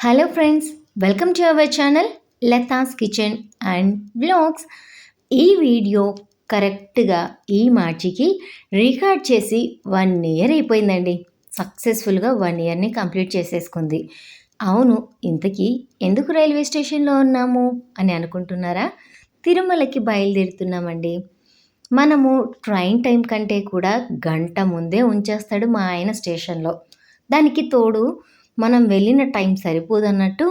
Hello friends welcome to our channel Latha's kitchen and blogs ఈ video కరెక్ట్గా ఈ మార్చికి రికార్డ్ చేసి వన్ ఇయర్ అయిపోయిందండి. సక్సెస్ఫుల్గా వన్ ఇయర్ని కంప్లీట్ చేసేసుకుంది. అవును ఇంతకీ ఎందుకు రైల్వే స్టేషన్లో ఉన్నాము అని అనుకుంటున్నారా? తిరుమలకి బయలుదేరుతున్నామండి. మనము ట్రైన్ టైం కంటే కూడా గంట ముందే ఉంచేస్తాడు మా ఆయన స్టేషన్లో దానికి తోడు మనం వెళ్ళిన టైం సరిపోదన్నట్టు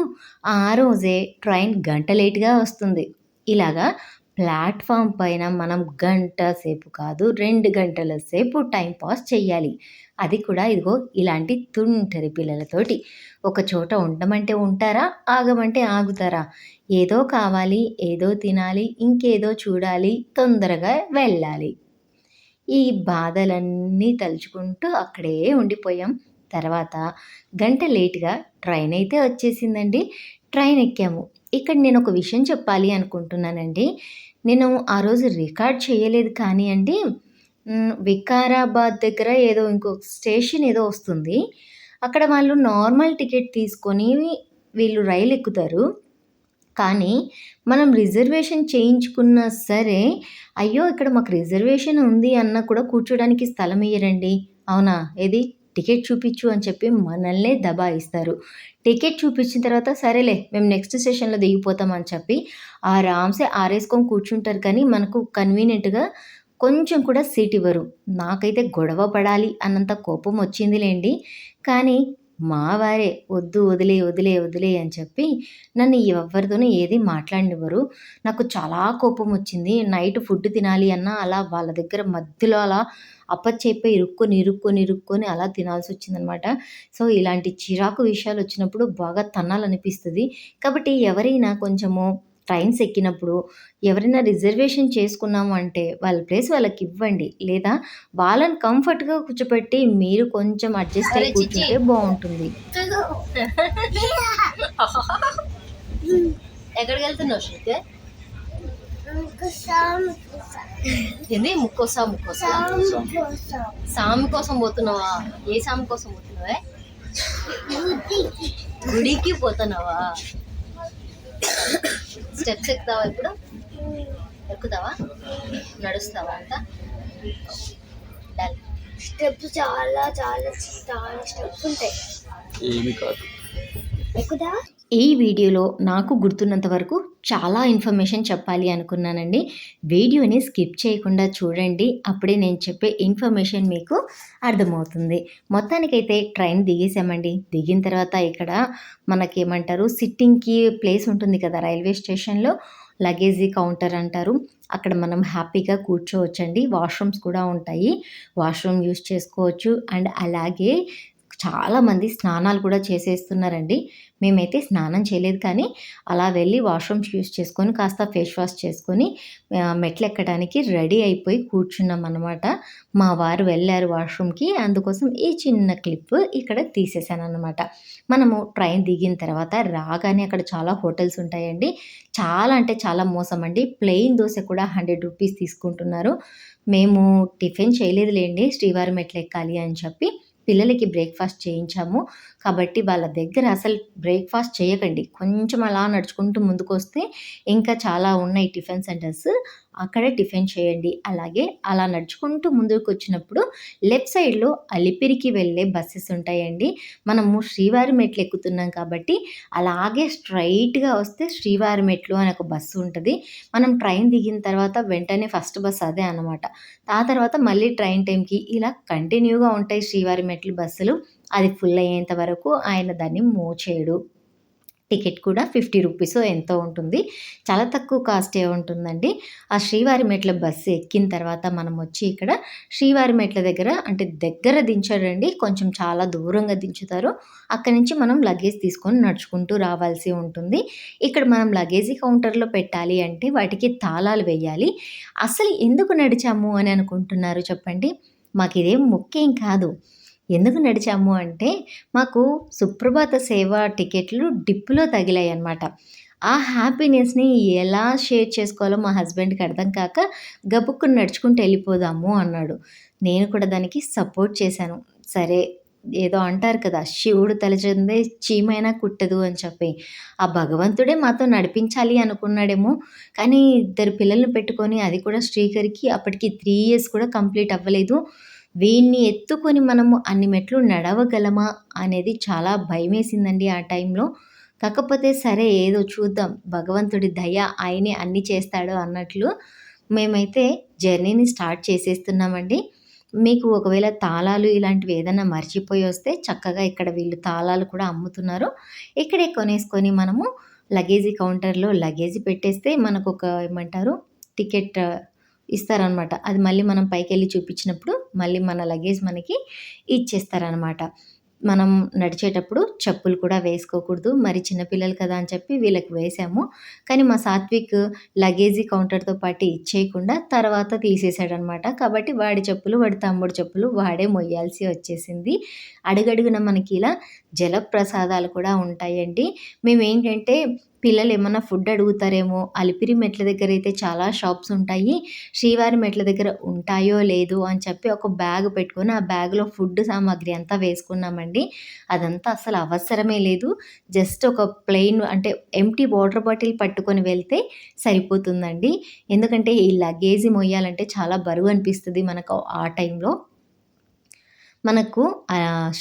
ఆ రోజే ట్రైన్ గంట లేట్గా వస్తుంది. ఇలాగా ప్లాట్ఫామ్ పైన మనం గంట సేపు కాదు రెండు గంటల సేపు టైం పాస్ చేయాలి అది కూడా ఇదిగో ఇలాంటి తుంటరి పిల్లలతోటి. ఒక చోట ఉండమంటే ఉంటారా ఆగమంటే ఆగుతారా? ఏదో కావాలి ఏదో తినాలి ఇంకేదో చూడాలి తొందరగా వెళ్ళాలి. ఈ బాధలన్నీ తలుచుకుంటూ అక్కడే ఉండిపోయాం. తర్వాత గంట లేట్గా ట్రైన్ అయితే వచ్చేసిందండి. ట్రైన్ ఎక్కాము. ఇక్కడ నేను ఒక విషయం చెప్పాలి అనుకుంటున్నానండి. నేను ఆ రోజు రికార్డ్ చేయలేదు కానీ అండి వికారాబాద్ దగ్గర ఏదో ఇంకొక స్టేషన్ ఏదో వస్తుంది. అక్కడ వాళ్ళు నార్మల్ టికెట్ తీసుకొని వీళ్ళు రైలు ఎక్కుతారు. కానీ మనం రిజర్వేషన్ చేయించుకున్నా సరే అయ్యో ఇక్కడ మాకు రిజర్వేషన్ ఉంది అన్న కూడా కూర్చోడానికి స్థలం ఇయ్యరండి. అవునా? ఏది? టికెట్ చూపించు అని చెప్పి మనల్నే దబాయిస్తారు. టికెట్ చూపించిన తర్వాత సరేలే మేము నెక్స్ట్ స్టేషన్లో దిగిపోతామని చెప్పి చెప్పి ఆరామ్సే ఆరేసుకొని కూర్చుంటారు. కానీ మనకు కన్వీనియంట్గా కొంచెం కూడా సీట్ ఇవ్వరు. నాకైతే గొడవ పడాలి అన్నంత కోపం వచ్చిందిలేండి. కానీ మా వారే వద్దు వదిలే వదిలే వదిలే అని చెప్పి నన్ను ఎవరితోనూ ఏది మాట్లాడినివ్వరు. నాకు చాలా కోపం వచ్చింది నైట్ ఫుడ్ తినాలి అన్నా అలా వాళ్ళ దగ్గర మధ్యలో అలా అప్పచెప్పి ఇరుక్కొని ఇరుక్కొని ఇరుక్కొని అలా తినాల్సి వచ్చిందనమాట సో ఇలాంటి చిరాకు విషయాలు వచ్చినప్పుడు బాగా తన్నాలనిపిస్తుంది. కాబట్టి ఎవరైనా కొంచెము ట్రైన్స్ ఎక్కినప్పుడు ఎవరైనా రిజర్వేషన్ చేసుకున్నాము అంటే వాళ్ళ ప్లేస్ వాళ్ళకి ఇవ్వండి. లేదా వాళ్ళని కంఫర్ట్గా కూర్చోపెట్టి మీరు కొంచెం అడ్జస్ట్ అయ్యి కూర్చుంటే బాగుంటుంది. ఎక్కడికి వెళ్తున్నావు ఏంది? ముక్కోసా ముక్కోసా? సామి కోసం పోతున్నావా? ఏ సామి కోసం పోతున్నావే? గుడికి పోతున్నావా? స్టెప్స్ ఎక్కుతావా ఇప్పుడు? ఎక్కుతావా? నడుస్తావా అంత? స్టెప్స్ చాలా చాలా చాలా స్టెప్స్ ఉంటాయి. ఏమి కాదు. ఎక్కుతావా? ఈ వీడియోలో నాకు గుర్తున్నంత వరకు చాలా ఇన్ఫర్మేషన్ చెప్పాలి అనుకున్నానండి. వీడియోని స్కిప్ చేయకుండా చూడండి. అప్పుడే నేను చెప్పే ఇన్ఫర్మేషన్ మీకు అర్థమవుతుంది. మొత్తానికైతే ట్రైన్ దిగేసామండి దిగిన తర్వాత ఇక్కడ మనకేమంటారు? సిట్టింగ్కి ప్లేస్ ఉంటుంది కదా రైల్వే స్టేషన్లో. లగేజీ కౌంటర్ అంటారు. అక్కడ మనం హ్యాపీగా కూర్చోవచ్చండి. వాష్రూమ్స్ కూడా ఉంటాయి. వాష్రూమ్ యూస్ చేసుకోవచ్చు. అండ్ అలాగే చాలామంది స్నానాలు కూడా చేసేస్తున్నారండి. మేమైతే స్నానం చేయలేదు కానీ అలా వెళ్ళి వాష్రూమ్స్ యూస్ చేసుకొని కాస్త ఫేస్ వాష్ చేసుకొని మెట్లు ఎక్కడానికి రెడీ అయిపోయి కూర్చున్నాం అనమాట మా వారు వెళ్ళారు వాష్రూమ్కి. అందుకోసం ఈ చిన్న క్లిప్ ఇక్కడ తీసేసాను అనమాట మనము ట్రైన్ దిగిన తర్వాత రాగానే అక్కడ చాలా హోటల్స్ ఉంటాయండి. చాలా అంటే చాలా మోసం అండి. ప్లెయిన్ దోశ కూడా హండ్రెడ్ రూపీస్ తీసుకుంటున్నారు. మేము టిఫిన్ చేయలేదులేండి. శ్రీవారి మెట్లు ఎక్కాలి అని చెప్పి పిల్లలకి బ్రేక్ఫాస్ట్ చేయించాము. కాబట్టి వాళ్ళ దగ్గర అసలు బ్రేక్ఫాస్ట్ చేయకండి. కొంచెం అలా నడుచుకుంటూ ముందుకు వస్తే ఇంకా చాలా ఉన్నాయి టిఫిన్ సెంటర్స్. అక్కడే టిఫిన్ చేయండి. అలాగే అలా నడుచుకుంటూ ముందుకు వచ్చినప్పుడు లెఫ్ట్ సైడ్లో అలిపిరికి వెళ్ళే బస్సెస్ ఉంటాయండి. మనము శ్రీవారి మెట్లు ఎక్కుతున్నాం కాబట్టి అలాగే స్ట్రైట్గా వస్తే శ్రీవారి మెట్లు అనే ఒక బస్సు ఉంటుంది. మనం ట్రైన్ దిగిన తర్వాత వెంటనే ఫస్ట్ బస్ అదే అనమాట ఆ తర్వాత మళ్ళీ ట్రైన్ టైంకి ఇలా కంటిన్యూగా ఉంటాయి శ్రీవారి మెట్లు బస్సులు. అది ఫుల్ అయ్యేంత వరకు ఆయన దాన్ని మూవ్ చేయడు టికెట్ కూడా ఫిఫ్టీ రూపీస్ ఎంతో ఉంటుంది. చాలా తక్కువ కాస్టే ఉంటుందండి. ఆ శ్రీవారి మెట్ల బస్సు ఎక్కిన తర్వాత మనం వచ్చి ఇక్కడ శ్రీవారి మెట్ల దగ్గర అంటే దగ్గర దించడండి. కొంచెం చాలా దూరంగా దించుతారు. అక్కడి నుంచి మనం లగేజ్ తీసుకొని నడుచుకుంటూ రావాల్సి ఉంటుంది. ఇక్కడ మనం లగేజీ కౌంటర్లో పెట్టాలి అంటే వాటికి తాళాలు వేయాలి. అసలు ఎందుకు నడిచాము అని అనుకుంటున్నారు చెప్పండి? మాకు ఇదేం ముఖ్యం కాదు. ఎందుకు నడిచాము అంటే మాకు సుప్రభాత సేవ టికెట్లు డిప్పులో తగిలాయి అన్నమాట ఆ హ్యాపీనెస్ని ఎలా షేర్ చేసుకోవాలో మా హస్బెండ్కి అర్థం కాక గబుక్కుని నడుచుకుంటూ వెళ్ళిపోదాము అన్నాడు. నేను కూడా దానికి సపోర్ట్ చేశాను. సరే ఏదో అంటారు కదా శివుడు తలచిందే చీమైనా కుట్టదు అని చెప్పి. ఆ భగవంతుడే మాతో నడిపించాలి అనుకున్నాడేమో కానీ ఇద్దరు పిల్లల్ని పెట్టుకొని అది కూడా శ్రీకరికి అప్పటికి త్రీ ఇయర్స్ కూడా కంప్లీట్ అవ్వలేదు. వీడిని ఎత్తుకొని మనము అన్ని మెట్లు నడవగలమా అనేది చాలా భయమేసిందండి ఆ టైంలో. కాకపోతే సరే ఏదో చూద్దాం. భగవంతుడి దయ ఆయనే అన్నీ చేస్తాడు అన్నట్లు మేమైతే జర్నీని స్టార్ట్ చేసేస్తున్నామండి. మీకు ఒకవేళ తాళాలు ఇలాంటివి ఏదైనా మర్చిపోయి వస్తే చక్కగా ఇక్కడ వీళ్ళు తాళాలు కూడా అమ్ముతున్నారు. ఇక్కడే కొనేసుకొని మనము లగేజీ కౌంటర్లో లగేజీ పెట్టేస్తే మనకు ఒక ఏమంటారు టికెట్ ఇస్తారనమాట. అది మళ్ళీ మనం పైకి వెళ్ళి చూపించినప్పుడు మళ్ళీ మన లగేజ్ మనకి ఇచ్చేస్తారనమాట. మనం నడిచేటప్పుడు చెప్పులు కూడా వేసుకోకూడదు. మరి చిన్నపిల్లలు కదా అని చెప్పి వీళ్ళకి వేసాము. కానీ మా సాత్విక్ లగేజీ కౌంటర్తో పాటు ఇచ్చేయకుండా తర్వాత తీసేసాడనమాట. కాబట్టి వాడి చెప్పులు వాడి తమ్ముడు చెప్పులు వాడే మొయ్యాల్సి వచ్చేసింది. అడుగడుగున మనకి ఇలా జలప్రసాదాలు కూడా ఉంటాయండి. మేము ఏంటంటే పిల్లలు ఏమన్నా ఫుడ్ అడుగుతారేమో అలిపిరి మెట్ల దగ్గర అయితే చాలా షాప్స్ ఉంటాయి. శ్రీవారి మెట్ల దగ్గర ఉంటాయో లేదో అని చెప్పి ఒక బ్యాగ్ పెట్టుకొని ఆ బ్యాగ్లో ఫుడ్ సామాగ్రి అంతా వేసుకున్నామండి. అదంతా అసలు అవసరమే లేదు. జస్ట్ ఒక ప్లెయిన్ అంటే ఎంటీ వాటర్ బాటిల్ పట్టుకొని వెళ్తే సరిపోతుందండి. ఎందుకంటే ఈ లగేజీ మొయ్యాలంటే చాలా బరువు అనిపిస్తుంది మనకు ఆ టైంలో. మనకు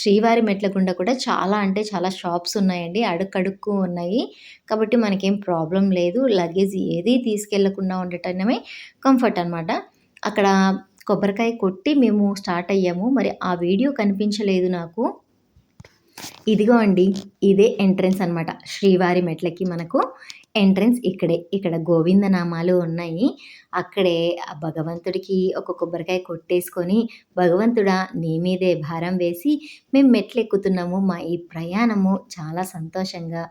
శ్రీవారి మెట్లగుండా కూడా చాలా అంటే చాలా షాప్స్ ఉన్నాయండి. అడుక్కడుక్కు ఉన్నాయి. కాబట్టి మనకేం ప్రాబ్లం లేదు. లగేజ్ ఏది తీసుకెళ్ళకుండా ఉండటమే కంఫర్ట్ అనమాట అక్కడ కొబ్బరికాయ కొట్టి మేము స్టార్ట్ అయ్యాము. మరి ఆ వీడియో కనిపించలేదు నాకు. ఇదిగో అండి ఇదే ఎంట్రన్స్ అనమాట శ్రీవారి మెట్లకి మనకు. ఎంట్రన్స్ ఇక్కడే ఇక్కడ గోవిందనామాలు ఉన్నాయి. అక్కడే ఆ భగవంతుడికి ఒక కొబ్బరికాయ కొట్టేసుకొని భగవంతుడా నీ మీదే భారం వేసి మేము మెట్లు ఎక్కుతున్నాము మా ఈ ప్రయాణము చాలా సంతోషంగా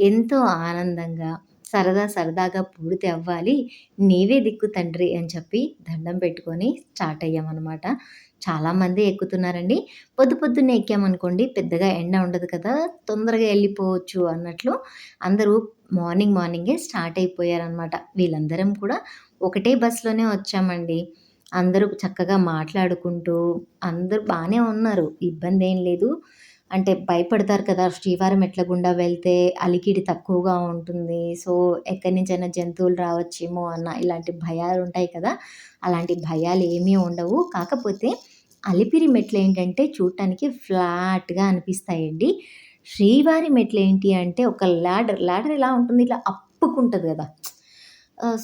ఎంతో ఆనందంగా సరదా సరదాగా పూర్తి అవ్వాలి. నీవే దిక్కు తండ్రి అని చెప్పి దండం పెట్టుకొని స్టార్ట్ అయ్యామన్నమాట. చాలామంది ఎక్కుతున్నారండి. పొద్దు పొద్దున్నే ఎక్కామనుకోండి పెద్దగా ఎండ ఉండదు కదా తొందరగా వెళ్ళిపోవచ్చు అన్నట్లు అందరూ మార్నింగ్ మార్నింగే స్టార్ట్ అయిపోయారనమాట వీళ్ళందరం కూడా ఒకటే బస్సులోనే వచ్చామండి. అందరూ చక్కగా మాట్లాడుకుంటూ అందరూ బాగానే ఉన్నారు. ఇబ్బంది ఏం లేదు. అంటే భయపడతారు కదా శ్రీవారం ఎట్ల గుండా వెళ్తే అలికిడి తక్కువగా ఉంటుంది. సో ఎక్కడి నుంచైనా జంతువులు రావచ్చేమో అన్న ఇలాంటి భయాలు ఉంటాయి కదా అలాంటి భయాలు ఏమీ ఉండవు. కాకపోతే అలిపిరి మెట్లు ఏంటంటే చూడటానికి ఫ్లాట్గా అనిపిస్తాయండి. శ్రీవారి మెట్లు ఏంటి అంటే ఒక ల్యాడర్ ల్యాడర్ ఎలా ఉంటుంది? ఇట్లా అప్పుకుంటుంది కదా.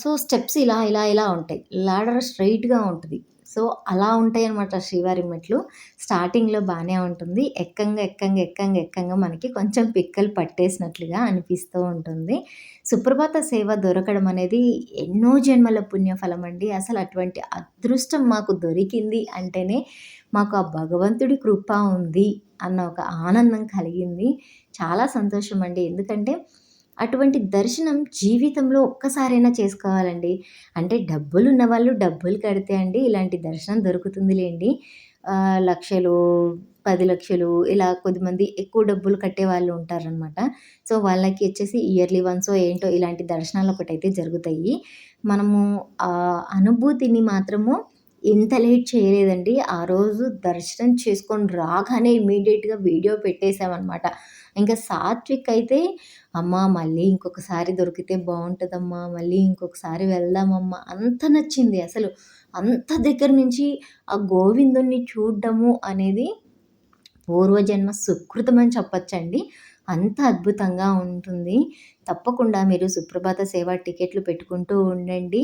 సో స్టెప్స్ ఇలా ఇలా ఇలా ఉంటాయి. ల్యాడర్ స్ట్రైట్గా ఉంటుంది. సో అలా ఉంటాయి అనమాట శ్రీవారి మెట్లు. స్టార్టింగ్లో బాగానే ఉంటుంది. ఎక్కంగా ఎక్కంగా ఎక్కంగా ఎక్కంగా మనకి కొంచెం పిక్కలు పట్టేసినట్లుగా అనిపిస్తూ ఉంటుంది. సుప్రభాత సేవ దొరకడం అనేది ఎన్నో జన్మల పుణ్యఫలం అండి అసలు అటువంటి అదృష్టం మాకు దొరికింది అంటేనే మాకు ఆ భగవంతుడి కృప ఉంది. అన్న ఒక ఆనందం కలిగింది. చాలా సంతోషం అండి. ఎందుకంటే అటువంటి దర్శనం జీవితంలో ఒక్కసారైనా చేసుకోవాలండి. అంటే డబ్బులు ఉన్న వాళ్ళు డబ్బులు కడితే అండి ఇలాంటి దర్శనం దొరుకుతుందిలేండి. లక్షలు పది లక్షలు ఇలా కొద్దిమంది ఎక్కువ డబ్బులు కట్టే వాళ్ళు ఉంటారనమాట సో వాళ్ళకి వచ్చేసి ఇయర్లీ వన్సో ఏంటో ఇలాంటి దర్శనాలు ఒకటైతే జరుగుతాయి. మనము ఆ అనుభూతిని మాత్రము ఎంత లేట్ చేయలేదండి. ఆ రోజు దర్శనం చేసుకొని రాగానే ఇమీడియట్గా వీడియో పెట్టేశామన్నమాట. ఇంకా సాత్విక్ అయితే అమ్మ మళ్ళీ ఇంకొకసారి దొరికితే బాగుంటుందమ్మా మళ్ళీ ఇంకొకసారి వెళ్దామమ్మా. అంత నచ్చింది అసలు. అంత దగ్గర నుంచి ఆ గోవిందుణ్ణి చూడడము అనేది పూర్వజన్మ సుకృతం అని చెప్పచ్చండి. అంత అద్భుతంగా ఉంటుంది. తప్పకుండా మీరు సుప్రభాత సేవ టికెట్లు పెట్టుకుంటూ ఉండండి.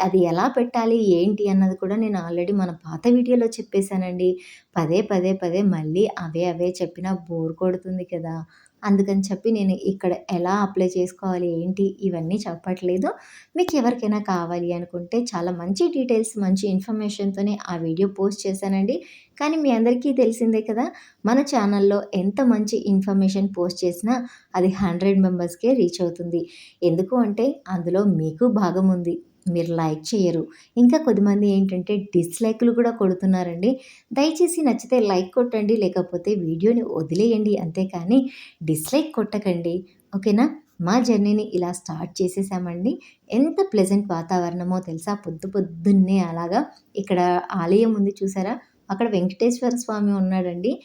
అది ఎలా పెట్టాలి? ఏంటి అన్నది కూడా నేను ఆల్రెడీ మన పాత వీడియోలో చెప్పేశానండి. పదే పదే పదే మళ్ళీ అవే అవే చెప్పినా బోర్ కొడుతుంది కదా. అందుకని చెప్పి నేను ఇక్కడ ఎలా అప్లై చేసుకోవాలి? ఏంటి? ఇవన్నీ చెప్పట్లేదు. మీకు ఎవరికైనా కావాలి అనుకుంటే చాలా మంచి డీటెయిల్స్ మంచి ఇన్ఫర్మేషన్తోనే ఆ వీడియో పోస్ట్ చేశానండి. కానీ మీ అందరికీ తెలిసిందే కదా మన ఛానల్లో ఎంత మంచి ఇన్ఫర్మేషన్ పోస్ట్ చేసినా అది హండ్రెడ్ మెంబర్స్కే రీచ్ అవుతుంది. ఎందుకు అంటే అందులో మీకు భాగం ఉంది. మీరు లైక్ చేయరు. ఇంకా కొద్దిమంది ఏంటంటే డిస్లైక్లు కూడా కొడుతున్నారండి. దయచేసి నచ్చితే లైక్ కొట్టండి లేకపోతే వీడియోని వదిలేయండి అంతేకాని డిస్లైక్ కొట్టకండి. ఓకేనా? మా జర్నీని ఇలా స్టార్ట్ చేసేసామండి. ఎంత ప్లెజెంట్ వాతావరణమో తెలుసా? పొద్దు పొద్దున్నే అలాగా. ఇక్కడ ఆలయం ఉంది చూసారా? అక్కడ వెంకటేశ్వర స్వామి ఉన్నాడండి.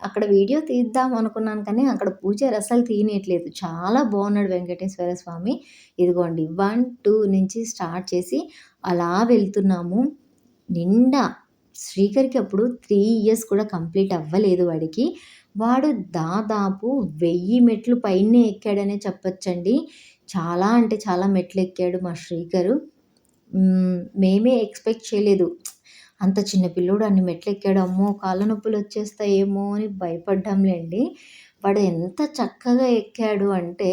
అక్కడ వీడియో తీద్దాం అనుకున్నాను కానీ అక్కడ పూజారి అసలు తీయనట్లేదు చాలా బాగున్నాడు వెంకటేశ్వర స్వామి. ఇదిగోండి 1, 2 నుంచి స్టార్ట్ చేసి అలా వెళ్తున్నాము. నిండా శ్రీకర్‌కి అప్పుడు త్రీ ఇయర్స్ కూడా కంప్లీట్ అవ్వలేదు వాడికి. వాడు దాదాపు వెయ్యి మెట్లు పైనే ఎక్కాడనే చెప్పొచ్చండి. చాలా అంటే చాలా మెట్లు ఎక్కాడు మా శ్రీకరు. మేమే ఎక్స్‌పెక్ట్ చేయలేదు. అంత చిన్న పిల్లోడు అన్ని మెట్లెక్కాడు. అమ్మో! కాళ్ళ నొప్పులు వచ్చేస్తాయేమో అని భయపడ్డాంలేండి వాడు ఎంత చక్కగా ఎక్కాడు అంటే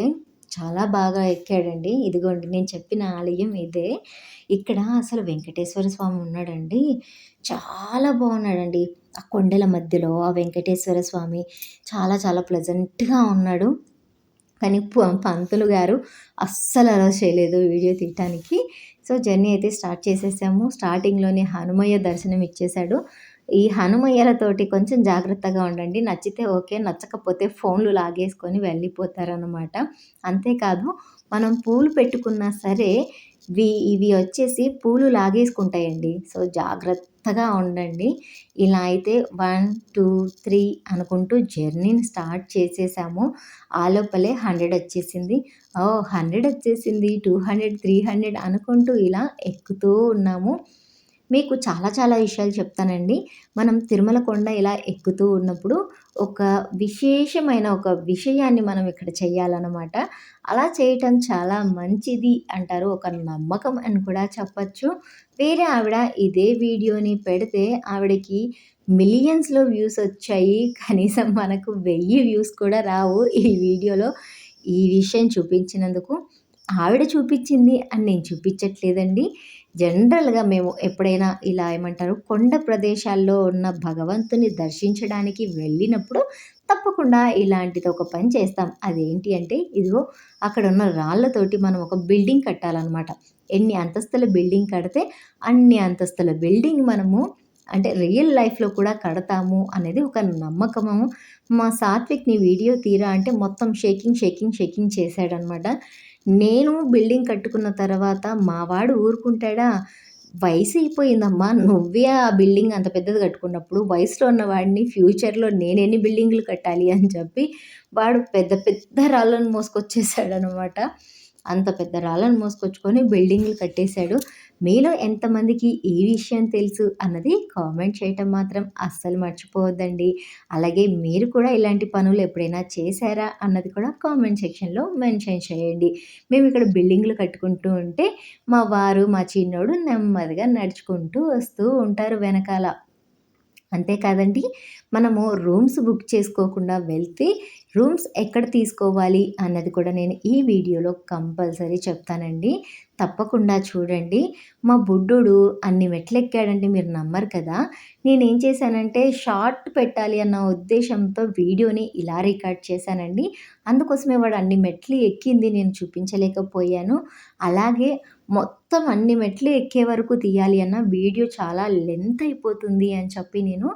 చాలా బాగా ఎక్కాడండి. ఇదిగోండి నేను చెప్పిన ఆలయం ఇదే. ఇక్కడ అసలు వెంకటేశ్వర స్వామి ఉన్నాడండి. చాలా బాగున్నాడండి. ఆ కొండల మధ్యలో ఆ వెంకటేశ్వర స్వామి చాలా చాలా ప్లెజెంట్‌గా ఉన్నాడు. కానీ పంతులు గారు అస్సలు అలా చేయలేదు వీడియో తీయటానికి. సో, జర్నీ అయితే స్టార్ట్ చేసేసాము. స్టార్టింగ్‌లోనే హనుమయ్య దర్శనం ఇచ్చేశాడు ఈ హనుమయ్యలతోటి కొంచెం జాగ్రత్తగా ఉండండి. నచ్చితే ఓకే. నచ్చకపోతే ఫోన్‌లు లాగేసుకొని వెళ్ళిపోతారనమాట. అంతేకాదు మనం పూలు పెట్టుకున్నా సరే వి ఇవి వచ్చేసి పూలు లాగేసుకుంటాయండి. సో, జాగ్రత్తగా ఉండండి. ఇలా అయితే 1, 2, 3 అనుకుంటూ జర్నీని స్టార్ట్ చేసేసాము. ఆ లోపలే 100 వచ్చేసింది. ఓ హండ్రెడ్ వచ్చేసింది. 200, 300 అనుకుంటూ ఇలా ఎక్కుతూ ఉన్నాము. మీకు చాలా చాలా విషయాలు చెప్తానండి. మనం తిరుమల కొండ ఇలా ఎక్కుతూ ఉన్నప్పుడు ఒక విశేషమైన ఒక విషయాన్ని మనం ఇక్కడ చేయాలన్నమాట అలా చేయటం చాలా మంచిది అంటారు. ఒక నమ్మకం అని కూడా చెప్పచ్చు వేరే ఆవిడ ఇదే వీడియోని పెడితే ఆవిడకి మిలియన్స్‌లో వ్యూస్ వచ్చాయి. కనీసం మనకు వెయ్యి వ్యూస్ కూడా రావు ఈ వీడియోలో ఈ విషయం చూపించినందుకు. ఆవిడ చూపించింది అని నేను చూపించట్లేదండి. జనరల్‌గా మేము ఎప్పుడైనా ఇలా ఏమంటారు కొండ ప్రదేశాల్లో ఉన్న భగవంతుని దర్శించడానికి వెళ్ళినప్పుడు తప్పకుండా ఇలాంటిది ఒక పని చేస్తాం. అదేంటి అంటే ఇదిగో అక్కడ ఉన్న రాళ్ళతోటి మనం ఒక బిల్డింగ్ కట్టాలన్నమాట ఎన్ని అంతస్తుల బిల్డింగ్ కడితే అన్ని అంతస్తుల బిల్డింగ్ మనము అంటే రియల్ లైఫ్‌లో కూడా కడతాము అనేది ఒక నమ్మకము. మా సాత్విక్‌ని వీడియో తీరా అంటే మొత్తం షేకింగ్, షేకింగ్, షేకింగ్ చేశాడనమాట. నేను బిల్డింగ్ కట్టుకున్న తర్వాత మావాడు ఊరుకుంటాడా? వయసు అయిపోయిందమ్మా. నువ్వే ఆ బిల్డింగ్ అంత పెద్దది కట్టుకున్నప్పుడు వయసులో ఉన్న వాడిని ఫ్యూచర్‌లో నేనెన్ని బిల్డింగ్లు కట్టాలి అని చెప్పి వాడు పెద్ద పెద్ద రాళ్ళను మోసుకొచ్చేసాడనమాట. అంత పెద్ద రాళ్ళను మోసుకొచ్చుకొని బిల్డింగ్లు కట్టేశాడు మీలో ఎంతమందికి ఈ విషయం తెలుసు అన్నది కామెంట్ చేయటం మాత్రం అస్సలు మర్చిపోవద్దండి. అలాగే మీరు కూడా ఇలాంటి పనులు ఎప్పుడైనా చేశారా అన్నది కూడా కామెంట్ సెక్షన్‌లో మెన్షన్ చేయండి. మేము ఇక్కడ బిల్డింగ్లు కట్టుకుంటూ ఉంటే మా వారు, మా చిన్నోడు నెమ్మదిగా నడుచుకుంటూ వస్తూ ఉంటారు వెనకాల. అంతేకాదండి మనము రూమ్స్ బుక్ చేసుకోకుండా వెళ్తే రూమ్స్ ఎక్కడ తీసుకోవాలి అన్నది కూడా నేను ఈ వీడియోలో కంపల్సరీ చెప్తానండి. తప్పకుండా చూడండి. మా బుడ్డుడు అన్ని మెట్లెక్కాడంటే మీరు నమ్మరు కదా! నేనేం చేశానంటే షార్ట్ పెట్టాలి అన్న ఉద్దేశంతో వీడియోని ఇలా రికార్డ్ చేశానండి. అందుకోసమే వాడు అన్ని మెట్లు ఎక్కింది నేను చూపించలేకపోయాను. అలాగే మొత్తం అన్ని మెట్లు ఎక్కే వరకు తీయాలి అన్న వీడియో చాలా లెంత్ అయిపోతుంది అని చెప్పి నేను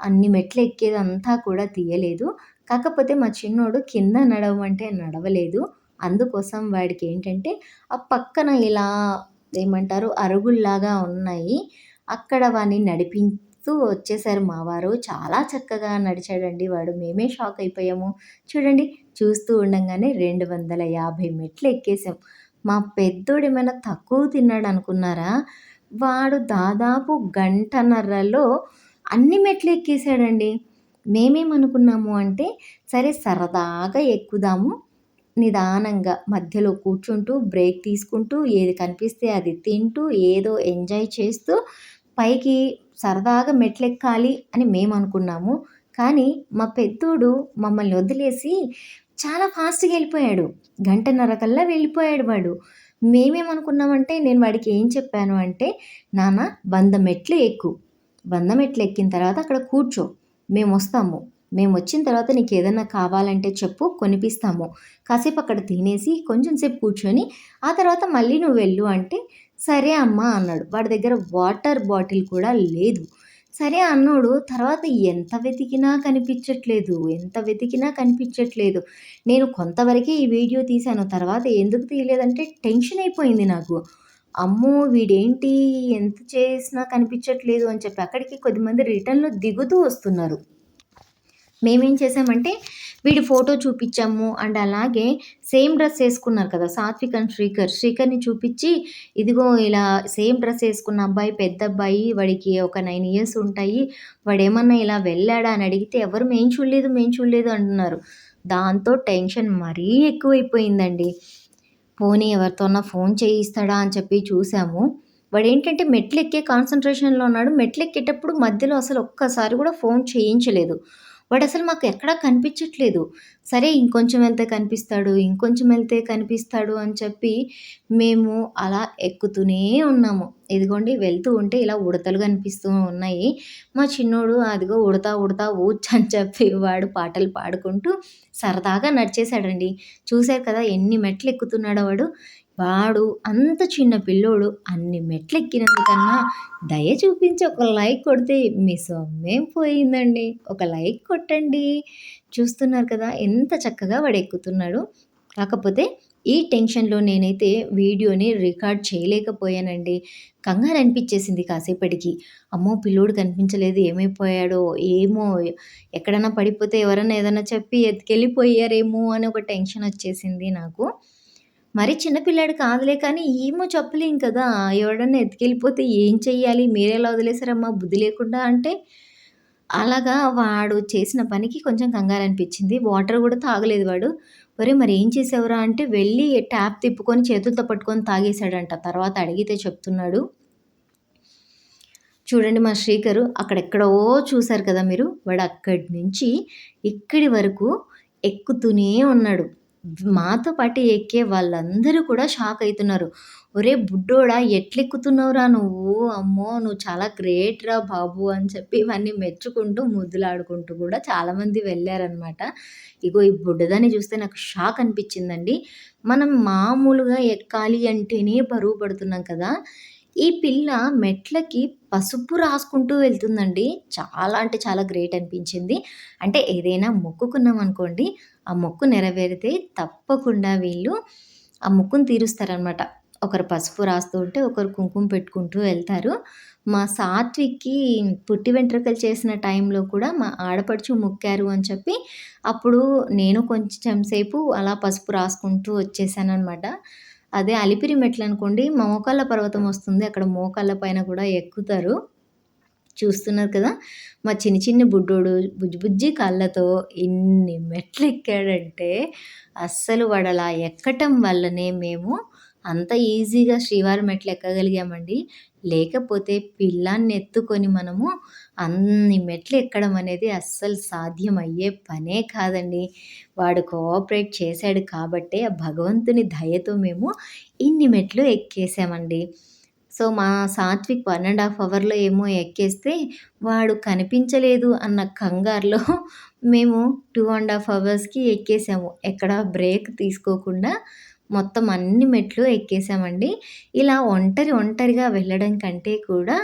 అన్ని మెట్లు ఎక్కేదంతా కూడా తీయలేదు. కాకపోతే మా చిన్నోడు కింద నడవమంటే నడవలేదు. అందుకోసం వాడికి ఏంటంటే ఆ పక్కన ఇలా ఏమంటారు అరుగుల్లాగా ఉన్నాయి. అక్కడ వాడిని నడిపిస్తూ వచ్చేసారు మా వారు. చాలా చక్కగా నడిచాడండి వాడు. మేమే షాక్ అయిపోయాము. చూడండి చూస్తూ ఉండంగానే 250 మెట్లు ఎక్కేసాం. మా పెద్దోడు ఏమైనా తక్కువ తిన్నాడు అనుకున్నారా వాడు దాదాపు గంటన్నరలో అన్ని మెట్లు ఎక్కేసాడండి. మేమేమనుకున్నాము అంటే సరే సరదాగా ఎక్కుదాము. నిదానంగా మధ్యలో కూర్చుంటూ బ్రేక్ తీసుకుంటూ ఏది కనిపిస్తే అది తింటూ ఏదో ఎంజాయ్ చేస్తూ పైకి సరదాగా మెట్లెక్కాలి అని మేము అనుకున్నాము కానీ మా పెద్దోడు మమ్మల్ని వదిలేసి చాలా ఫాస్ట్‌గా వెళ్ళిపోయాడు. గంటన్నర కల్లా వెళ్ళిపోయాడు వాడు. మేమేమనుకున్నామంటే నేను వాడికి ఏం చెప్పాను అంటే నాన్న వంద మెట్లు ఎక్కు. 100 మెట్లు ఎక్కిన తర్వాత అక్కడ కూర్చో. మేము వచ్చిన తర్వాత నీకు ఏదైనా కావాలంటే చెప్పు కొనిపిస్తాము. కాసేపు అక్కడ తినేసి కొంచెం సేపు కూర్చొని ఆ తర్వాత మళ్ళీ నువ్వు వెళ్ళు అంటే సరే అమ్మా అన్నాడు. వాడి దగ్గర వాటర్ బాటిల్ కూడా లేదు. సరే అన్నోడు తర్వాత ఎంత వెతికినా కనిపించట్లేదు. ఎంత వెతికినా కనిపించట్లేదు. నేను కొంతవరకే ఈ వీడియో తీశాను. తర్వాత ఎందుకు తీయలేదంటే టెన్షన్ అయిపోయింది నాకు. అమ్మో! వీడేంటి ఎంత చేసినా కనిపించట్లేదు అని చెప్పి అక్కడికి కొద్దిమంది రిటర్న్‌లో దిగుతూ వస్తున్నారు. మేమేం చేసామంటే వీడి ఫోటో చూపించాము అండ్ అలాగే సేమ్ డ్రెస్ వేసుకున్నారు కదా సాత్విక్ అండ్ శ్రీకర్ శ్రీకర్ని చూపించి ఇదిగో ఇలా సేమ్ డ్రెస్ వేసుకున్న అబ్బాయి పెద్ద అబ్బాయి వాడికి ఒక నైన్ ఇయర్స్ ఉంటాయి వాడు ఏమన్నా ఇలా వెళ్ళాడా అని అడిగితే ఎవరు మేం చూడలేదు మేం చూడలేదు అంటున్నారు దాంతో టెన్షన్ మరీ ఎక్కువైపోయిందండి పోనీ ఎవరితోన్నా ఫోన్ చేయిస్తాడా అని చెప్పి చూసాము. వాడు ఏంటంటే మెట్లు ఎక్కే కాన్సన్ట్రేషన్లో ఉన్నాడు. మెట్లు ఎక్కేటప్పుడు మధ్యలో అసలు ఒక్కసారి కూడా ఫోన్ చేయించలేదు. వాడు అసలు మాకు ఎక్కడా కనిపించట్లేదు. సరే ఇంకొంచెం వెళ్తే కనిపిస్తాడు ఇంకొంచెం వెళ్తే కనిపిస్తాడు అని చెప్పి మేము అలా ఎక్కుతూనే ఉన్నాము. ఇదిగోండి వెళ్తూ ఉంటే ఇలా ఉడతలు కనిపిస్తూ ఉన్నాయి. మా చిన్నోడు అదిగో ఉడతా ఉడతా ఊచ్ అని చెప్పి వాడు పాటలు పాడుకుంటూ సరదాగా నడిచేశాడండి. చూశారు కదా ఎన్ని మెట్లు ఎక్కుతున్నాడో వాడు. వాడు అంత చిన్న పిల్లోడు అన్ని మెట్లు ఎక్కినందుకన్నా దయ చూపించి ఒక లైక్ కొడితే మీ సొమ్మేం పోయిందండి. ఒక లైక్ కొట్టండి. చూస్తున్నారు కదా ఎంత చక్కగా వాడు ఎక్కుతున్నాడు కాకపోతే ఈ టెన్షన్లో నేనైతే వీడియోని రికార్డ్ చేయలేకపోయానండి. కంగారు అనిపించేసింది కాసేపటికి. అమ్మో పిల్లోడు కనిపించలేదు ఏమైపోయాడో ఏమో ఎక్కడన్నా పడిపోతే ఎవరన్నా ఏదైనా చెప్పి ఎత్తుకెళ్ళిపోయారేమో అని ఒక టెన్షన్ వచ్చేసింది నాకు. మరి చిన్నపిల్లాడు కాదులే కానీ ఏమో చెప్పలేం కదా. ఎవడన్నా ఎత్తుకెళ్ళిపోతే ఏం చెయ్యాలి? మీరెలా వదిలేసారమ్మా బుద్ధి లేకుండా అంటే అలాగా వాడు చేసిన పనికి కొంచెం కంగారు అనిపించింది. వాటర్ కూడా తాగలేదు వాడు. ఒరే మరి ఏం చేసావురా? అంటే వెళ్ళి ట్యాప్ తిప్పుకొని చేతులతో పట్టుకొని తాగేశాడంట. తర్వాత అడిగితే చెప్తున్నాడు. చూడండి మా శ్రీకరు అక్కడెక్కడో చూశారు కదా మీరు? వాడు అక్కడి నుంచి ఇక్కడి వరకు ఎక్కుతూనే ఉన్నాడు. మాతో పాటు ఎక్కే వాళ్ళందరూ కూడా షాక్ అవుతున్నారు ఒరే బుడ్డోడా ఎట్లెక్కుతున్నావురా నువ్వు? అమ్మో నువ్వు చాలా గ్రేట్ రా బాబు అని చెప్పి ఇవన్నీ మెచ్చుకుంటూ ముద్దులాడుకుంటూ కూడా చాలామంది వెళ్ళారనమాట ఇగో ఈ బుడ్డదాన్ని చూస్తే నాకు షాక్ అనిపించిందండి. మనం మామూలుగా ఎక్కాలి అంటేనే బరువు పడుతున్నాం కదా. ఈ పిల్ల మెట్లకి పసుపు రాసుకుంటూ వెళ్తుందండి. చాలా అంటే చాలా గ్రేట్ అనిపించింది. అంటే ఏదైనా మొక్కుకున్నాం అనుకోండి ఆ మొక్కు నెరవేరితే తప్పకుండా వీళ్ళు ఆ మొక్కును తీరుస్తారనమాట ఒకరు పసుపు రాస్తూ ఉంటే ఒకరు కుంకుమ పెట్టుకుంటూ వెళ్తారు. మా సాత్విక్కి పుట్టి వెంట్రుకలు చేసిన టైంలో కూడా మా ఆడపడుచు మొక్కారు అని చెప్పి అప్పుడు నేను కొంచెం సేపు అలా పసుపు రాసుకుంటూ వచ్చేసాను అనమాట అదే అలిపిరి మెట్లు అనుకోండి మోకాళ్ళ పర్వతం వస్తుంది. అక్కడ మోకాళ్ళ పైన కూడా ఎక్కుతారు. చూస్తున్నారు కదా. మా చిన్న చిన్న బుడ్డోడు బుజ్జి బుజ్జి కళ్ళతో ఇన్ని మెట్లు ఎక్కాడంటే అస్సలు వాడు అలా ఎక్కటం వల్లనే మేము అంత ఈజీగా శ్రీవారి మెట్లు ఎక్కగలిగామండి లేకపోతే పిల్లాన్ని ఎత్తుకొని మనము అన్ని మెట్లు ఎక్కడం అనేది అస్సలు సాధ్యం అయ్యే పనే కాదండి. వాడు కోఆపరేట్ చేశాడు కాబట్టే ఆ భగవంతుని దయతో మేము ఇన్ని మెట్లు ఎక్కేసామండి సో మా సాత్విక్ వన్ అండ్ హాఫ్ అవర్లో ఏమో ఎక్కేస్తే వాడు కనిపించలేదు అన్న కంగారులో మేము టూ అండ్ హాఫ్ అవర్స్కి ఎక్కేసాము. ఎక్కడ బ్రేక్ తీసుకోకుండా మొత్తం అన్ని మెట్లు ఎక్కేసామండి. ఇలా ఒంటరి ఒంటరిగా వెళ్ళడం కంటే కూడా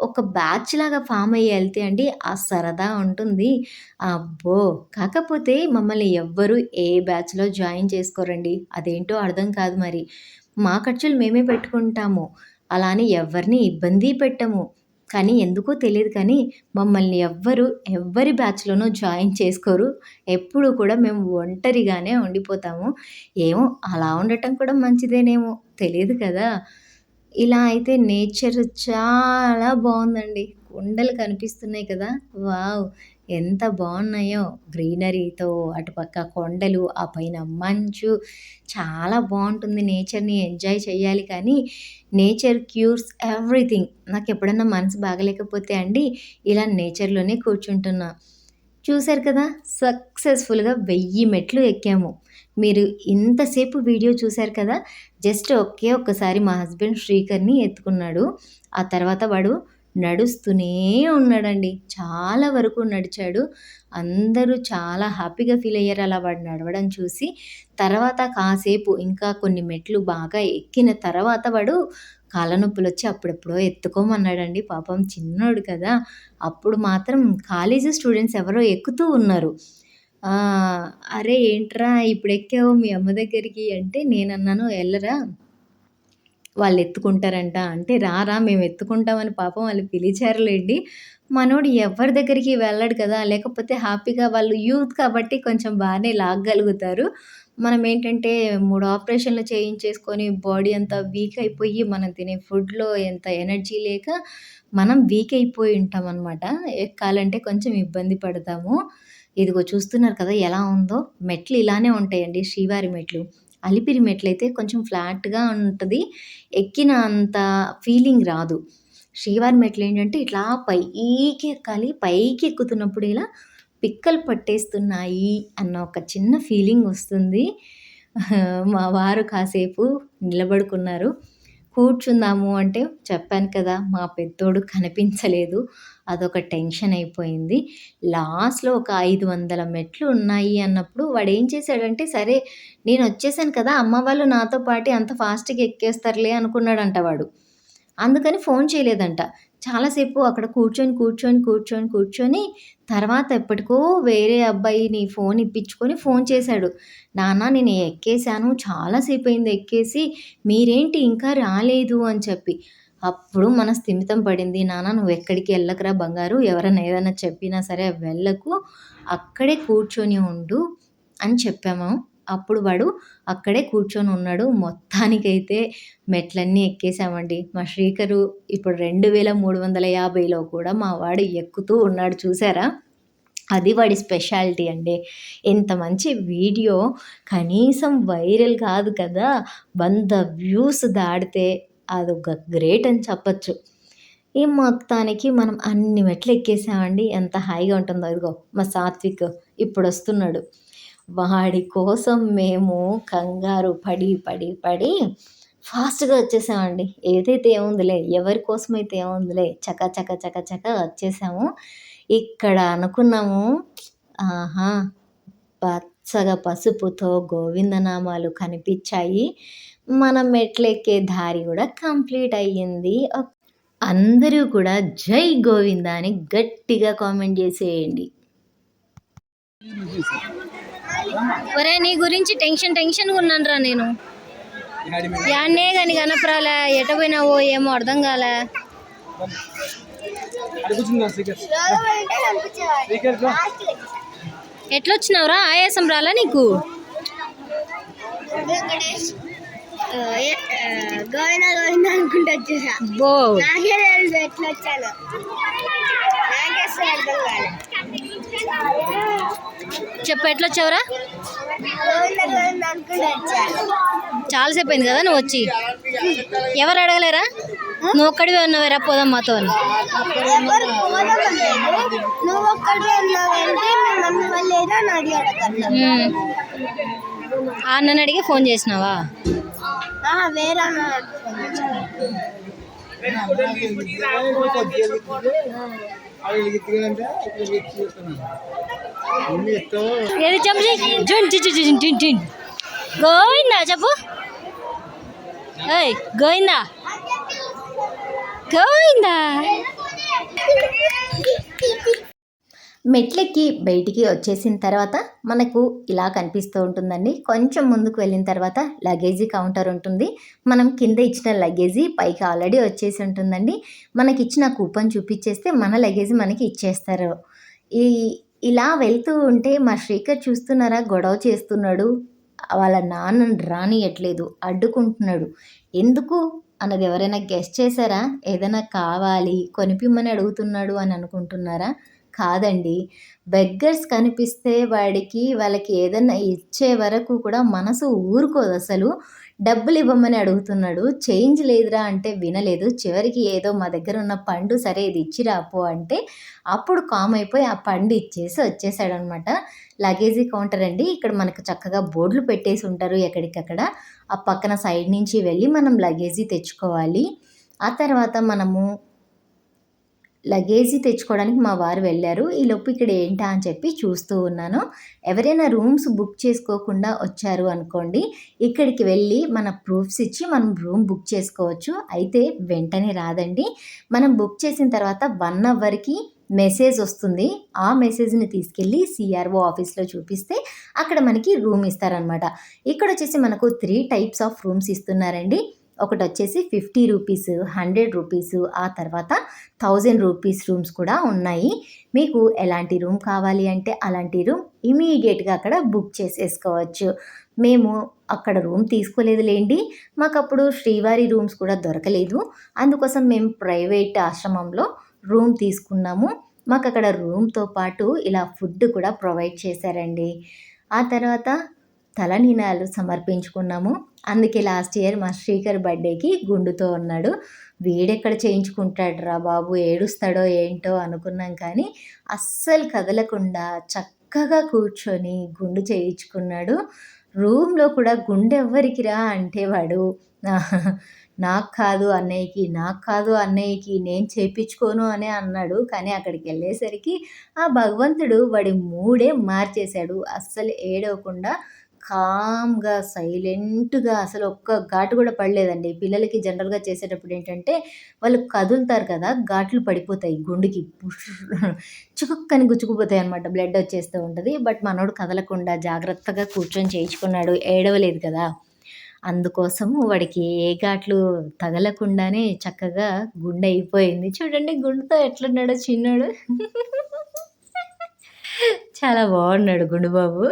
ఒక బ్యాచ్ లాగా ఫామ్ అయ్యి వెళ్తే అండి ఆ సరదా ఉంటుంది. అబ్బో! కాకపోతే మమ్మల్ని ఎవ్వరు ఏ బ్యాచ్లో జాయిన్ చేసుకోరండి. అదేంటో అర్థం కాదు మరి. మా ఖర్చులు మేమే పెట్టుకుంటాము. అలా అని ఎవరిని ఇబ్బంది పెట్టము. కానీ ఎందుకో తెలియదు కానీ మమ్మల్ని ఎవ్వరు ఎవ్వరి బ్యాచ్లోనూ జాయిన్ చేసుకోరు. ఎప్పుడు కూడా మేము ఒంటరిగానే ఉండిపోతాము. ఏమో అలా ఉండటం కూడా మంచిదేనేమో తెలియదు కదా. ఇలా అయితే నేచర్ చాలా బాగుందండి కొండలు కనిపిస్తున్నాయి కదా. వావ్! ఎంత బాగున్నాయో. గ్రీనరీతో అటుపక్క కొండలు ఆ పైన మంచు. చాలా బాగుంటుంది. నేచర్ని ఎంజాయ్ చేయాలి. కానీ నేచర్ క్యూర్స్ ఎవ్రీథింగ్. నాకు ఎప్పుడన్నా మనసు బాగలేకపోతే అండి ఇలా నేచర్లోనే కూర్చుంటున్నా. చూశారు కదా సక్సెస్ఫుల్గా వెయ్యి మెట్లు ఎక్కాము. మీరు ఇంతసేపు వీడియో చూశారు కదా జస్ట్ ఒకే ఒక్కసారి మా హస్బెండ్ శ్రీకర్ని ఎత్తుకున్నాడు. ఆ తర్వాత వాడు నడుస్తూనే ఉన్నాడండి. చాలా వరకు నడిచాడు. అందరూ చాలా హ్యాపీగా ఫీల్ అయ్యారు. అలా వాడు నడవడం చూసి తర్వాత కాసేపు ఇంకా కొన్ని మెట్లు బాగా ఎక్కిన తర్వాత వాడు కాళ్ళ నొప్పులు వచ్చి అప్పుడెప్పుడో ఎత్తుకోమన్నాడండి. పాపం చిన్నోడు కదా. అప్పుడు మాత్రం కాలేజీ స్టూడెంట్స్ ఎవరో ఎక్కుతూ ఉన్నారు. అరే ఏంట్రా ఇప్పుడు ఎక్కావు మీ అమ్మ దగ్గరికి అంటే నేను అన్నాను వెళ్ళరా వాళ్ళు ఎత్తుకుంటారంట అంటే రారా మేము ఎత్తుకుంటామని పాపం వాళ్ళు పిలిచారులేండి మనోడు ఎవరి దగ్గరికి వెళ్ళడు కదా! లేకపోతే హ్యాపీగా వాళ్ళు యూత్ కాబట్టి కొంచెం బాగానే లాగగలుగుతారు. మనం ఏంటంటే మూడు ఆపరేషన్‌లు చేయించేసుకొని బాడీ అంతా వీక్ అయిపోయి మనం తినే ఫుడ్‌లో ఎంత ఎనర్జీ లేక మనం వీక్ అయిపోయి ఉంటాం అనమాట ఎక్కాలంటే కొంచెం ఇబ్బంది పడతాము. ఇదిగో చూస్తున్నారు కదా ఎలా ఉందో! మెట్లు ఇలానే ఉంటాయండి శ్రీవారి మెట్లు. అలిపిరి మెట్లయితే కొంచెం ఫ్లాట్‌గా ఉంటుంది ఎక్కిన అంత ఫీలింగ్ రాదు. శ్రీవారి మెట్లు ఏంటంటే ఇట్లా పైకి ఎక్కాలి. పైకి ఎక్కుతున్నప్పుడు ఇలా పిక్కలు పట్టేస్తున్నాయి అన్న ఒక చిన్న ఫీలింగ్ వస్తుంది. మా వారు కాసేపు నిలబడుకున్నారు. కూర్చుందాము అంటే చెప్పాను కదా! మా పెద్దోడు కనిపించలేదు. అదొక టెన్షన్ అయిపోయింది. లాస్ట్‌లో ఒక 500 మెట్లు ఉన్నాయి అన్నప్పుడు వాడేం చేశాడంటే, సరే నేను వచ్చేసాను కదా! అమ్మ వాళ్ళు నాతో పాటు అంత ఫాస్ట్‌గా ఎక్కేస్తారులే అనుకున్నాడంట వాడు. అందుకని ఫోన్ చేయలేదంట. చాలాసేపు అక్కడ కూర్చొని, కూర్చొని, కూర్చొని, కూర్చొని తర్వాత ఎప్పటికో వేరే అబ్బాయిని ఫోన్ ఇప్పించుకొని ఫోన్ చేశాడు. నాన్న నేను ఎక్కేసాను. చాలాసేపు అయింది ఎక్కేసి. మీరేంటి ఇంకా రాలేదు అని చెప్పి. అప్పుడు మన స్థిమితం పడింది. నాన్న నువ్వు ఎక్కడికి వెళ్ళకరా బంగారు. ఎవరైనా ఏదైనా చెప్పినా సరే వెళ్ళకు. అక్కడే కూర్చొని ఉండు అని చెప్పాము. అప్పుడు వాడు అక్కడే కూర్చొని ఉన్నాడు. మొత్తానికైతే మెట్లన్నీ ఎక్కేసామండి. మా శ్రీకరు ఇప్పుడు 2350లో కూడా మా వాడు ఎక్కుతూ ఉన్నాడు చూసారా? అది వాడి స్పెషాలిటీ అండి. ఇంత మంచి వీడియో కనీసం వైరల్ కాదు కదా! వంద వ్యూస్ దాటితే అదొక గ్రేట్ అని చెప్పొచ్చు. ఈ మొత్తానికి మనం అన్ని మెట్లు ఎక్కేసామండి. ఎంత హాయిగా ఉంటుందో. ఇదిగో మా సాత్విక్ ఇప్పుడు వస్తున్నాడు వాడి కోసం మేము కంగారు పడి, పడి, పడి ఫాస్ట్‌గా వచ్చేసామండి. ఏదైతే ఏముందిలే, ఎవరి కోసమైతే ఏముందిలే చక చక చక చక వచ్చేసాము. ఇక్కడ అనుకున్నాము ఆహా! పచ్చగా పసుపుతో గోవిందనామాలు కనిపించాయి మనం మెట్లెక్కే దారి కూడా కంప్లీట్ అయ్యింది. అందరూ కూడా జై గోవింద అని గట్టిగా కామెంట్ చేసేయండి. ఒరేయ్ నీ గురించి టెన్షన్ టెన్షన్‌గా ఉన్నానురా నేను. యాడనే గాని కనపరాలే. ఎటు పోయినావో ఏమో అర్థం కాలే. ఎట్లొచ్చినావురా? ఆయాసం రాలా నీకు? అనుకుంటూ బో నాకే తెలుసు ఎట్లా వచ్చాను నాకే అర్థం చెప్పు ఎట్లొచ్చావురా? గోవింద గోవింద అనుకుంటూ వచ్చాను చాలా సేపు అయింది కదా నువ్వు వచ్చి. ఎవరు అడగలేరా? నువ్వు ఒక్కడివే ఉన్నావేరా పోదాం మాతో అన్నని అడిగి ఫోన్ చేసినావా? వేరే అన్న. ఏది చెప్పు జున్ జున్ జున్ జున్ జున్ గోవిందా చెప్పు. ఏయ్ గోవిందా. గోవిందా. మెట్లెక్కి బయటికి వచ్చేసిన తర్వాత మనకు ఇలా కనిపిస్తూ ఉంటుందండి. కొంచెం ముందుకు వెళ్ళిన తర్వాత లగేజీ కౌంటర్ ఉంటుంది. మనం కింద ఇచ్చిన లగేజీ పైకి ఆల్రెడీ వచ్చేసి ఉంటుందండి. మనకి ఇచ్చిన కూపన్ చూపిచ్చేస్తే మన లగేజీ మనకి ఇచ్చేస్తారు. ఈ ఇలా వెళ్తూ ఉంటే మా శ్రీకర్ చూస్తున్నారా గొడవ చేస్తున్నాడు. వాళ్ళ నాన్న రానియట్లేదు. అడ్డుకుంటున్నాడు. ఎందుకు అన్నది ఎవరైనా గెస్ట్ చేసారా? ఏదైనా కావాలి కొనిపిమ్మని అడుగుతున్నాడు అని అనుకుంటున్నారా? కాదండి. బెగ్గర్స్ కనిపిస్తే వాడికి వాళ్ళకి ఏదైనా ఇచ్చే వరకు కూడా మనసు ఊరుకోదు అసలు డబ్బులు ఇవ్వమని అడుగుతున్నాడు. చేంజ్ లేదురా అంటే వినలేదు. చివరికి ఏదో మా దగ్గర ఉన్న పండు సరే ఇది ఇచ్చిరా పో అంటే అప్పుడు కామ్ అయిపోయి ఆ పండు ఇచ్చేసి వచ్చేసాడనమాట. లగేజీ కౌంటర్ అండి. ఇక్కడ మనకు చక్కగా బోర్డులు పెట్టేసి ఉంటారు ఎక్కడికక్కడ. ఆ పక్కన సైడ్ నుంచి వెళ్ళి మనం లగేజీ తెచ్చుకోవాలి. ఆ తర్వాత మనము లగేజీ తెచ్చుకోవడానికి మా వారు వెళ్ళారు ఈలోపు ఇక్కడ ఏంటా అని చెప్పి చూస్తూ ఉన్నాను. ఎవరైనా రూమ్స్ బుక్ చేసుకోకుండా వచ్చారు అనుకోండి. ఇక్కడికి వెళ్ళి మన ప్రూఫ్స్ ఇచ్చి మనం రూమ్ బుక్ చేసుకోవచ్చు. అయితే వెంటనే రాదండి. మనం బుక్ చేసిన తర్వాత వన్ అవర్‌కి మెసేజ్ వస్తుంది. ఆ మెసేజ్‌ని తీసుకెళ్ళి సీఆర్ఓ ఆఫీస్‌లో చూపిస్తే అక్కడ మనకి రూమ్ ఇస్తారనమాట. ఇక్కడొచ్చేసి మనకు త్రీ టైప్స్ ఆఫ్ రూమ్స్ ఇస్తున్నారండి. ఒకటి వచ్చేసి ఫిఫ్టీ రూపీస్ హండ్రెడ్ రూపీస్ ఆ తర్వాత థౌజండ్ రూపీస్ రూమ్స్ కూడా ఉన్నాయి. మీకు ఎలాంటి రూమ్ కావాలి అంటే అలాంటి రూమ్ ఇమీడియట్గా అక్కడ బుక్ చేసేసుకోవచ్చు. మేము అక్కడ రూమ్ తీసుకోలేదు లేండి మాకు అప్పుడు శ్రీవారి రూమ్స్ కూడా దొరకలేదు. అందుకోసం మేము ప్రైవేట్ ఆశ్రమంలో రూమ్ తీసుకున్నాము. మాకు అక్కడ రూమ్తో పాటు ఇలా ఫుడ్ కూడా ప్రొవైడ్ చేశారండి. ఆ తర్వాత తలనీనాలు సమర్పించుకున్నాము. అందుకే లాస్ట్ ఇయర్ మా శ్రీకర్ బర్త్డేకి గుండుతో ఉన్నాడు. వీడెక్కడ చేయించుకుంటాడు రా బాబు? ఏడుస్తాడో ఏంటో అనుకున్నాం కానీ అస్సలు కదలకుండా చక్కగా కూర్చొని గుండు చేయించుకున్నాడు. రూమ్లో కూడా గుండె ఎవ్వరికి రా అంటే వాడు నాకు కాదు అన్నయ్యకి నాకు కాదు అన్నయ్యకి నేను చేయించుకోను అనే అన్నాడు. కానీ అక్కడికి వెళ్ళేసరికి ఆ భగవంతుడు వాడి మూడే మార్చేశాడు. అస్సలు ఏడవకుండా కామ్గా సైలెంట్గా అసలు ఒక్క ఘాటు కూడా పడలేదండి. పిల్లలకి జనరల్గా చేసేటప్పుడు ఏంటంటే వాళ్ళు కదులుతారు కదా ఘాట్లు పడిపోతాయి గుండెకి. చుక్కని గుచ్చుకుపోతాయి అనమాట బ్లడ్ వచ్చేస్తూ ఉంటుంది. బట్ మనోడు కదలకుండా జాగ్రత్తగా కూర్చొని చేయించుకున్నాడు. ఏడవలేదు కదా. అందుకోసం వాడికి ఏ ఘాట్లు తగలకుండానే చక్కగా గుండె అయిపోయింది. చూడండి గుండెతో ఎట్లున్నాడో చిన్నాడు. చాలా బాగున్నాడు గుండు బాబు.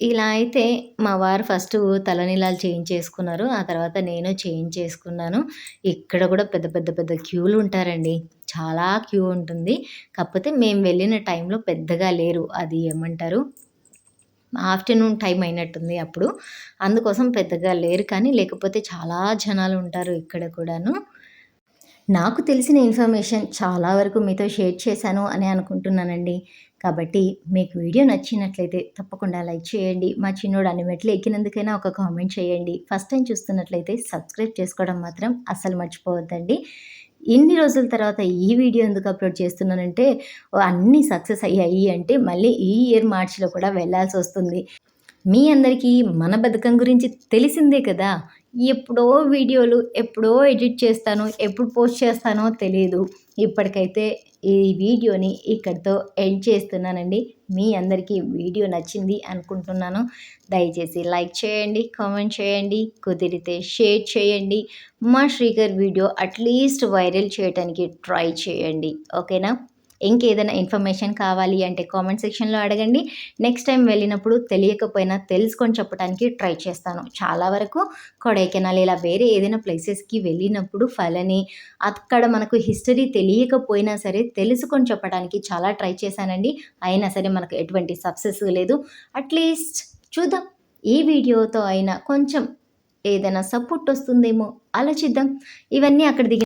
ఇలా అయితే మా వారు ఫస్ట్ తలనీలాలు చేయించేసుకున్నారు ఆ తర్వాత నేను చేయించేసుకున్నాను ఇక్కడ కూడా పెద్ద పెద్ద పెద్ద క్యూలు ఉంటారండి. చాలా క్యూ ఉంటుంది. కాకపోతే మేము వెళ్ళిన టైంలో పెద్దగా లేరు. అది ఏమంటారు? ఆఫ్టర్నూన్ టైం అయినట్టుంది అప్పుడు. అందుకోసం పెద్దగా లేరు కానీ లేకపోతే చాలా జనాలు ఉంటారు ఇక్కడ కూడాను. నాకు తెలిసిన ఇన్ఫర్మేషన్ చాలా వరకు మీతో షేర్ చేశాను అని అనుకుంటున్నానండి. కాబట్టి మీకు వీడియో నచ్చినట్లయితే తప్పకుండా లైక్ చేయండి. మా చిన్నోడు అన్ని మెట్లు ఎక్కినందుకైనా ఒక కామెంట్ చేయండి. ఫస్ట్ టైం చూస్తున్నట్లయితే సబ్స్క్రైబ్ చేసుకోవడం మాత్రం అస్సలు మర్చిపోవద్దండి. ఇన్ని రోజుల తర్వాత ఈ వీడియో ఎందుకు అప్లోడ్ చేస్తున్నానంటే అన్నీ సక్సెస్ అయ్యాయి అంటే మళ్ళీ ఈ ఇయర్ మార్చిలో కూడా వెళ్ళాల్సి వస్తుంది. మీ అందరికీ మన బతుకం గురించి తెలిసిందే కదా? ఎప్పుడో వీడియోలు ఎప్పుడో ఎడిట్ చేస్తాను ఎప్పుడు పోస్ట్ చేస్తానో తెలియదు. ఇప్పటికైతే ఈ వీడియోని ఇక్కడితో ఎండ్ చేస్తున్నానండి. మీ అందరికీ వీడియో నచ్చింది అనుకుంటున్నాను. దయచేసి లైక్ చేయండి కామెంట్ చేయండి కుదిరితే షేర్ చేయండి. మా Srikar video at least viral చేయడానికి ట్రై చేయండి. ఓకేనా? ఇంకేదైనా ఇన్ఫర్మేషన్ కావాలి అంటే కామెంట్ సెక్షన్లో అడగండి. నెక్స్ట్ టైం వెళ్ళినప్పుడు తెలియకపోయినా తెలుసుకొని చెప్పడానికి ట్రై చేస్తాను. చాలా వరకు కొడైకెనాల్ ఇలా వేరే ఏదైనా ప్లేసెస్కి వెళ్ళినప్పుడు ఫలని అక్కడ మనకు హిస్టరీ తెలియకపోయినా సరే తెలుసుకొని చెప్పడానికి చాలా ట్రై చేశానండి. అయినా సరే మనకు ఎటువంటి సక్సెస్ లేదు. అట్లీస్ట్ చూద్దాం. ఈ వీడియోతో అయినా కొంచెం ఏదైనా సపోర్ట్ వస్తుందేమో ఆలోచిద్దాం. ఇవన్నీ అక్కడ దిగి